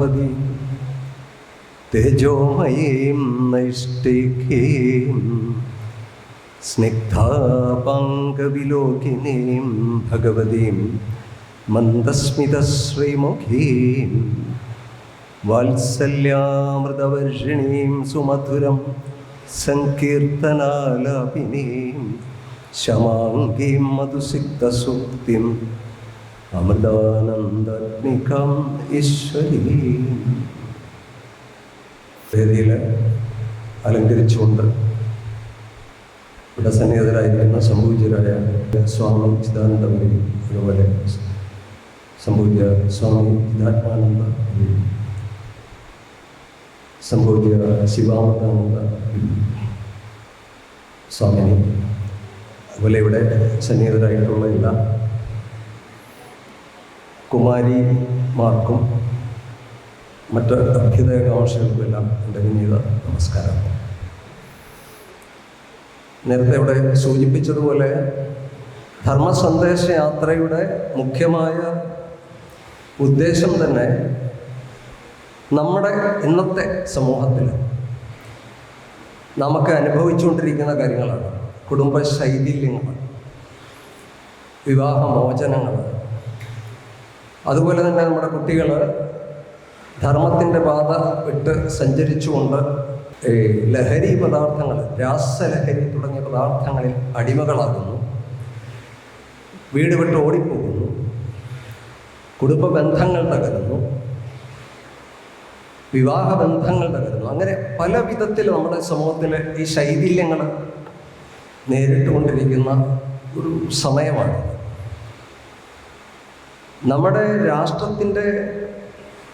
ഭഗവതി. തേജോമയീം നൈഷ്ഠികീം സ്നിഗ്ധാപാങ്കവിലോകിനീം ഭഗവതീം മന്ദസ്മിതശ്രീമുഖീം വാത്സല്യാമൃതവർഷിണീം സുമധുരം സങ്കീർത്തനാലാപിനീം ശമാംഗീം മധുസിക്തസൂക്തിം അമൃതാനന്ദാത്മികം ഈശ്വരീം. വേദിയിൽ അലങ്കരിച്ചുകൊണ്ട് ഇവിടെ സന്നിഹിതരായിരിക്കുന്ന സംഭൂജ്യരായ സ്വാമി ചിദാനന്ദപുരി അതുപോലെ സംഭൂജ്യ സ്വാമി ചിദാത്മാനന്ദ സംഭൂജ്യ ശിവാമൃതാനന്ദ സ്വാമിനി. അതുപോലെ ഇവിടെ സന്നിഹിതരായിട്ടുള്ള എല്ലാ കുമാരിമാർക്കും മറ്റ് അഭ്യുദയകാംക്ഷകൾക്കുമെല്ലാം എന്റെ വിനീത നമസ്കാരം. നേരത്തെ ഇവിടെ സൂചിപ്പിച്ചതുപോലെ ധർമ്മസന്ദേശ യാത്രയുടെ മുഖ്യമായ ഉദ്ദേശം തന്നെ നമ്മുടെ ഇന്നത്തെ സമൂഹത്തിൽ നമുക്ക് അനുഭവിച്ചുകൊണ്ടിരിക്കുന്ന കാര്യങ്ങളാണ്. കുടുംബ ശൈഥില്യങ്ങൾ വിവാഹമോചനങ്ങൾ അതുപോലെ തന്നെ നമ്മുടെ കുട്ടികൾ ധർമ്മത്തിന്റെ പാത വിട്ട് സഞ്ചരിച്ചുകൊണ്ട് ഈ ലഹരി പദാർത്ഥങ്ങൾ രാസലഹരി തുടങ്ങിയ പദാർത്ഥങ്ങളിൽ അടിമകളാകുന്നു. വീട് വിട്ട് ഓടിപ്പോകുന്നു. കുടുംബ ബന്ധങ്ങൾ തകരുന്നു. വിവാഹ ബന്ധങ്ങൾ തകരുന്നു. അങ്ങനെ പല വിധത്തിൽ നമ്മുടെ സമൂഹത്തിൽ ഈ ശൈഥില്യങ്ങൾ നേരിട്ടുകൊണ്ടിരിക്കുന്ന ഒരു സമയമാണ്. നമ്മുടെ രാഷ്ട്രത്തിന്റെ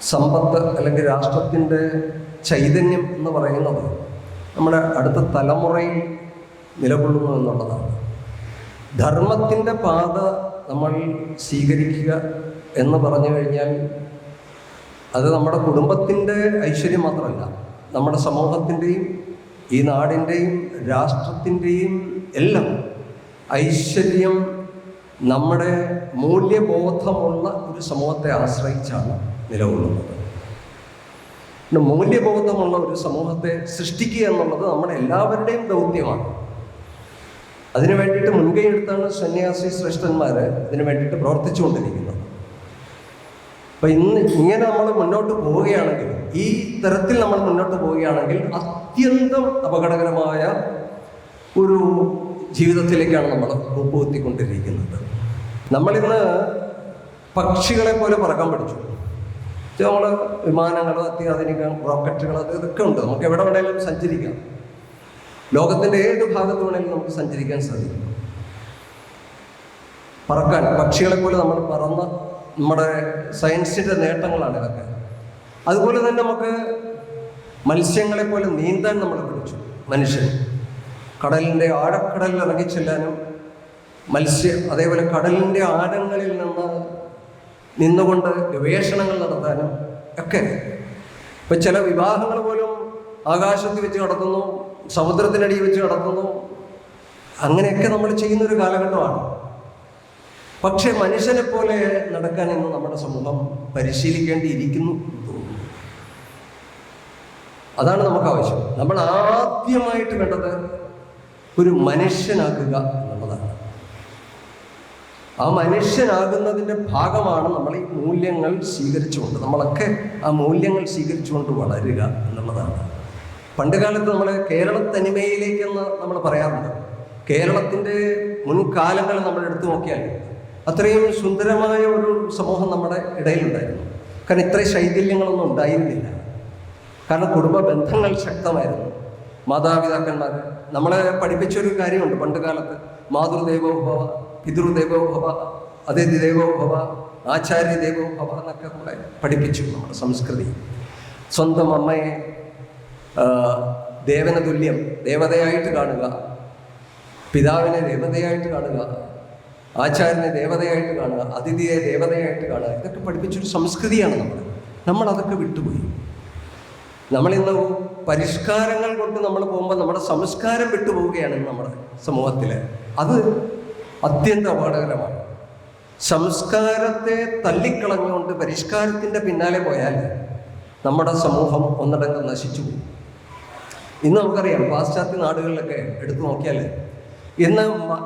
സമ്പത്ത് അല്ലെങ്കിൽ രാഷ്ട്രത്തിന്റെ ചൈതന്യം എന്ന് പറയുന്നത് നമ്മുടെ അടുത്ത തലമുറയിൽ നിലകൊള്ളുന്നു എന്നുള്ളതാണ്. ധർമ്മത്തിന്റെ പാത നമ്മൾ സ്വീകരിക്കുക എന്ന് പറഞ്ഞു കഴിഞ്ഞാൽ അത് നമ്മുടെ കുടുംബത്തിന്റെ ഐശ്വര്യം മാത്രമല്ല നമ്മുടെ സമൂഹത്തിന്റെയും ഈ നാടിന്റെയും രാഷ്ട്രത്തിന്റെയും എല്ലാം ഐശ്വര്യം നമ്മുടെ മൂല്യബോധമുള്ള ഒരു സമൂഹത്തെ ആശ്രയിച്ചാണ് നിലകൊള്ളുന്നത്. മൂല്യബോധമുള്ള ഒരു സമൂഹത്തെ സൃഷ്ടിക്കുക എന്നുള്ളത് നമ്മുടെ എല്ലാവരുടെയും ദൗത്യമാണ്. അതിനു വേണ്ടിയിട്ട് മുൻകൈ എടുത്താണ് സന്യാസി ശ്രേഷ്ഠന്മാർ ഇതിനു വേണ്ടിയിട്ട് പ്രവർത്തിച്ചുകൊണ്ടിരിക്കുന്നത്. അപ്പം ഇന്ന് ഇങ്ങനെ നമ്മൾ മുന്നോട്ട് പോവുകയാണെങ്കിൽ ഈ തരത്തിൽ നമ്മൾ മുന്നോട്ട് പോവുകയാണെങ്കിൽ അത്യന്തം അപകടകരമായ ഒരു ജീവിതത്തിലേക്കാണ് നമ്മൾ ഉപ്പുകുത്തിക്കൊണ്ടിരിക്കുന്നത് നമ്മളിന്ന് പക്ഷികളെ പോലെ പറക്കാൻ പഠിച്ചു. നമ്മൾ വിമാനങ്ങൾ അത്യാധുനിക റോക്കറ്റുകൾ അത് ഇതൊക്കെ ഉണ്ട്. നമുക്ക് എവിടെ വേണേലും സഞ്ചരിക്കാം. ലോകത്തിന്റെ ഏത് ഭാഗത്ത് വേണേലും നമുക്ക് സഞ്ചരിക്കാൻ സാധിക്കും. പറക്കാൻ പക്ഷികളെ പോലെ നമ്മൾ പറന്ന നമ്മുടെ സയൻസിന്റെ നേട്ടങ്ങളാണ് ഇതൊക്കെ. അതുപോലെ തന്നെ നമുക്ക് മത്സ്യങ്ങളെ പോലെ നീന്താൻ നമ്മൾ പഠിച്ചു മനുഷ്യൻ. കടലിന്റെ ആഴക്കടലിൽ ഇറങ്ങിച്ചെല്ലാനും മത്സ്യ അതേപോലെ കടലിന്റെ ആഴങ്ങളിൽ നിന്ന് നിന്നുകൊണ്ട് ഗവേഷണങ്ങൾ നടത്താനും ഒക്കെ. ഇപ്പം ചില വിവാഹങ്ങൾ പോലും ആകാശത്ത് വെച്ച് നടത്തുന്നു സമുദ്രത്തിനടിയിൽ വെച്ച് നടത്തുന്നു അങ്ങനെയൊക്കെ നമ്മൾ ചെയ്യുന്നൊരു കാലഘട്ടമാണ്. പക്ഷേ മനുഷ്യനെ പോലെ നടക്കാൻ ഇന്ന് നമ്മുടെ സമൂഹം പരിശീലിക്കേണ്ടിയിരിക്കുന്നു. അതാണ് നമുക്ക് ആവശ്യം. നമ്മൾ ആദ്യമായിട്ട് വേണ്ടത് ഒരു മനുഷ്യനാക്കുക എന്നുള്ളതാണ്. ആ മനുഷ്യനാകുന്നതിന്റെ ഭാഗമാണ് നമ്മൾ ഈ മൂല്യങ്ങൾ സ്വീകരിച്ചുകൊണ്ട് നമ്മളൊക്കെ ആ മൂല്യങ്ങൾ സ്വീകരിച്ചുകൊണ്ട് വളരുക എന്നുള്ളതാണ്. പണ്ട് കാലത്ത് നമ്മൾ കേരള തനിമയിലേക്കെന്ന് നമ്മൾ പറയാറുണ്ട്. കേരളത്തിന്റെ മുൻകാലങ്ങൾ നമ്മൾ എടുത്തു നോക്കിയാൽ അത്രയും സുന്ദരമായ ഒരു സമൂഹം നമ്മുടെ ഇടയിലുണ്ടായിരുന്നു. കാരണം ഇത്രയും ശൈഥില്യങ്ങളൊന്നും ഉണ്ടായിരുന്നില്ല. കാരണം കുടുംബ ബന്ധങ്ങൾ ശക്തമായിരുന്നു. മാതാപിതാക്കന്മാർ. നമ്മളെ പഠിപ്പിച്ചൊരു കാര്യമുണ്ട് പണ്ട് കാലത്ത് മാതൃദേവോഭവ പിതൃദേവോഭവ അതിഥി ദേവോഭവ ആചാര്യ ദേവോഭവ എന്നൊക്കെ നമ്മളെ പഠിപ്പിച്ചു നമ്മുടെ സംസ്കൃതി. സ്വന്തം അമ്മയെ ദേവന തുല്യം ദേവതയായിട്ട് കാണുക. പിതാവിനെ ദേവതയായിട്ട് കാണുക. ആചാര്യനെ ദേവതയായിട്ട് കാണുക. അതിഥിയെ ദേവതയായിട്ട് കാണുക. ഇതൊക്കെ പഠിപ്പിച്ചൊരു സംസ്കൃതിയാണ് നമ്മൾ. നമ്മൾ അതൊക്കെ വിട്ടുപോയി. നമ്മളിന്ന് പരിഷ്കാരങ്ങൾ കൊണ്ട് നമ്മൾ പോകുമ്പോൾ നമ്മുടെ സംസ്കാരം വിട്ടുപോവുകയാണ് നമ്മുടെ സമൂഹത്തിൽ. അത് അത്യന്തം അപകടകരമാണ്. സംസ്കാരത്തെ തല്ലിക്കളഞ്ഞുകൊണ്ട് പരിഷ്കാരത്തിന്റെ പിന്നാലെ പോയാൽ നമ്മുടെ സമൂഹം ഒന്നടങ്കം നശിച്ചു പോകും. ഇന്ന് നമുക്കറിയാം പാശ്ചാത്യ നാടുകളിലൊക്കെ എടുത്തു നോക്കിയാൽ ഇന്ന്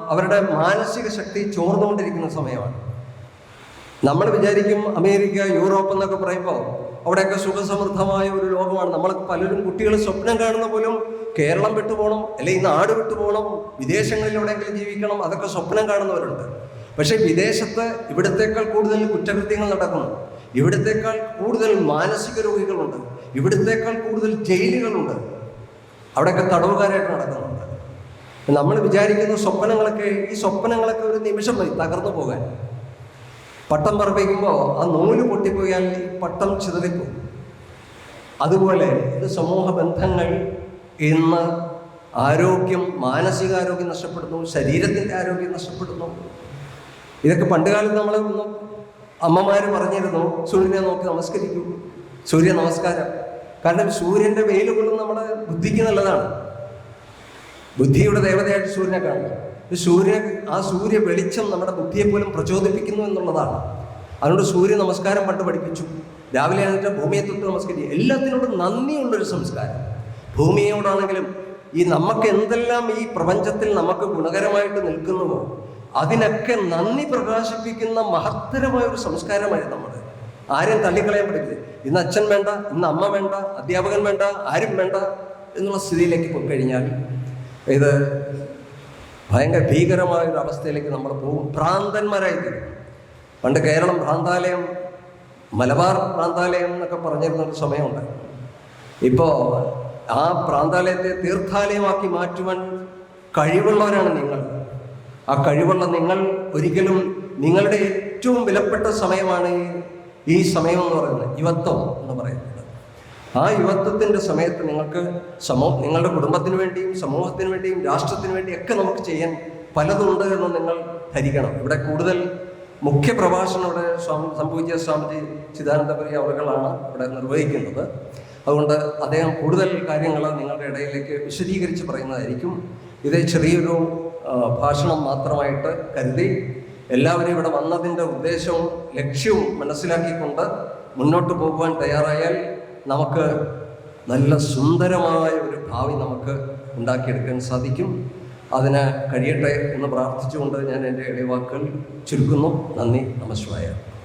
അവരുടെ മാനസിക ശക്തി ചോർന്നുകൊണ്ടിരിക്കുന്ന സമയമാണ്. നമ്മൾ വിചാരിക്കും അമേരിക്ക യൂറോപ്പ് എന്നൊക്കെ പറയുമ്പോൾ അവിടെയൊക്കെ സുഖസമൃദ്ധമായ ഒരു ലോകമാണ്. നമ്മൾ പലരും കുട്ടികൾ സ്വപ്നം കാണുന്ന പോലും കേരളം വിട്ടുപോകണം അല്ലെങ്കിൽ നാട് വിട്ടുപോകണം വിദേശങ്ങളിലെവിടെയെങ്കിലും ജീവിക്കണം അതൊക്കെ സ്വപ്നം കാണുന്നവരുണ്ട്. പക്ഷേ വിദേശത്ത് ഇവിടത്തേക്കാൾ കൂടുതൽ കുറ്റകൃത്യങ്ങൾ നടക്കുന്നു. ഇവിടത്തേക്കാൾ കൂടുതൽ മാനസിക രോഗികളുണ്ട്. ഇവിടത്തേക്കാൾ കൂടുതൽ ജയിലുകളുണ്ട്. അവിടെയൊക്കെ തടവുകാരായിട്ട് നടക്കുന്നുണ്ട്. നമ്മൾ വിചാരിക്കുന്ന സ്വപ്നങ്ങളൊക്കെ ഈ സ്വപ്നങ്ങളൊക്കെ ഒരു നിമിഷം മതി തകർന്നു പോകാൻ. പട്ടം പറപ്പിക്കുമ്പോൾ ആ നൂൽ പൊട്ടിപ്പോയാൽ പട്ടം ചിതറിപ്പോകും. അതുപോലെ ഇത് സമൂഹ ബന്ധങ്ങൾ ഇന്ന് ആരോഗ്യം മാനസികാരോഗ്യം നഷ്ടപ്പെടുന്നു ശരീരത്തിന്റെ ആരോഗ്യം നഷ്ടപ്പെടുന്നു. ഇതൊക്കെ പണ്ടുകാലത്ത് നമ്മൾ അമ്മമാർ പറഞ്ഞിരുന്നു സൂര്യനെ നോക്കി നമസ്കരിക്കൂ സൂര്യ നമസ്കാരം. കാരണം സൂര്യന്റെ വെയിൽ കൊള്ളും നമ്മുടെ ബുദ്ധിക്ക് നല്ലതാണ്. ബുദ്ധിയുടെ ദേവതയായിട്ട് സൂര്യനെ കാണുന്നു. സൂര്യ ആ സൂര്യ വെളിച്ചം നമ്മുടെ ബുദ്ധിയെ പോലും പ്രചോദിപ്പിക്കുന്നു എന്നുള്ളതാണ്. അതുകൊണ്ട് സൂര്യ നമസ്കാരം പണ്ട് പഠിപ്പിച്ചു. രാവിലെ ആണെങ്കിൽ ഭൂമിയെ തൊട്ട് നമസ്കരിക്കുക. എല്ലാത്തിനോടും നന്ദിയുള്ളൊരു സംസ്കാരം. ഭൂമിയോടാണെങ്കിലും ഈ നമുക്ക് എന്തെല്ലാം ഈ പ്രപഞ്ചത്തിൽ നമുക്ക് ഗുണകരമായിട്ട് നിൽക്കുന്നുവോ അതിനൊക്കെ നന്ദി പ്രകാശിപ്പിക്കുന്ന മഹത്തരമായ ഒരു സംസ്കാരമായി നമ്മൾ ആരെയും തള്ളിക്കളയാൻ പറ്റില്ല ഇന്ന് അച്ഛൻ വേണ്ട ഇന്ന് അമ്മ വേണ്ട അധ്യാപകൻ വേണ്ട ആരും വേണ്ട എന്നുള്ള സ്ഥിതിയിലേക്ക് പോയി കഴിഞ്ഞാൽ ഇത് ഭയങ്കര ഭീകരമായ ഒരു അവസ്ഥയിലേക്ക് നമ്മൾ പോകും. ഭ്രാന്തന്മാരായി തീരും. പണ്ട് കേരളം ഭ്രാന്താലയം മലബാർ ഭ്രാന്താലയം എന്നൊക്കെ പറഞ്ഞിരുന്ന ഒരു സമയമുണ്ട്. ഇപ്പോൾ ആ പ്രാന്താലയത്തെ തീർത്ഥാലയമാക്കി മാറ്റുവാൻ കഴിവുള്ളവരാണ് നിങ്ങൾ. ആ കഴിവുള്ള നിങ്ങൾ ഒരിക്കലും നിങ്ങളുടെ ഏറ്റവും വിലപ്പെട്ട സമയമാണ് ഈ സമയം എന്ന് പറയുന്നത്. യുവത്വം എന്ന് പറയുന്നത്. ആ യുവത്വത്തിന്റെ സമയത്ത് നിങ്ങൾക്ക് സമൂഹ നിങ്ങളുടെ കുടുംബത്തിന് വേണ്ടിയും സമൂഹത്തിന് വേണ്ടിയും രാഷ്ട്രത്തിന് വേണ്ടിയും ഒക്കെ നമുക്ക് ചെയ്യാൻ പലതുണ്ട് എന്ന് നിങ്ങൾ ധരിക്കണം. ഇവിടെ കൂടുതൽ മുഖ്യ പ്രഭാഷണം ഇവിടെ സ്വാമി സംഭവിച്ച സ്വാമിജി ചിദാനന്ദപുരി അവറുകളാണ് ഇവിടെ നിർവഹിക്കുന്നത്. അതുകൊണ്ട് അദ്ദേഹം കൂടുതൽ കാര്യങ്ങൾ നിങ്ങളുടെ ഇടയിലേക്ക് വിശദീകരിച്ച് പറയുന്നതായിരിക്കും. ഇത് ചെറിയൊരു ഭാഷണം മാത്രമായിട്ട് കരുതി എല്ലാവരും ഇവിടെ വന്നതിന്റെ ഉദ്ദേശവും ലക്ഷ്യവും മനസ്സിലാക്കിക്കൊണ്ട് മുന്നോട്ട് പോകുവാൻ തയ്യാറായാൽ നമുക്ക് നല്ല സുന്ദരമായ ഒരു ഭാവി നമുക്ക് ഉണ്ടാക്കിയെടുക്കാൻ സാധിക്കും. അതിന് കഴിയട്ടെ എന്ന് പ്രാർത്ഥിച്ചുകൊണ്ട് ഞാൻ എന്റെ ഇടവാക്കുകൾ ചുരുക്കുന്നു. നന്ദി നമസ്കാരം.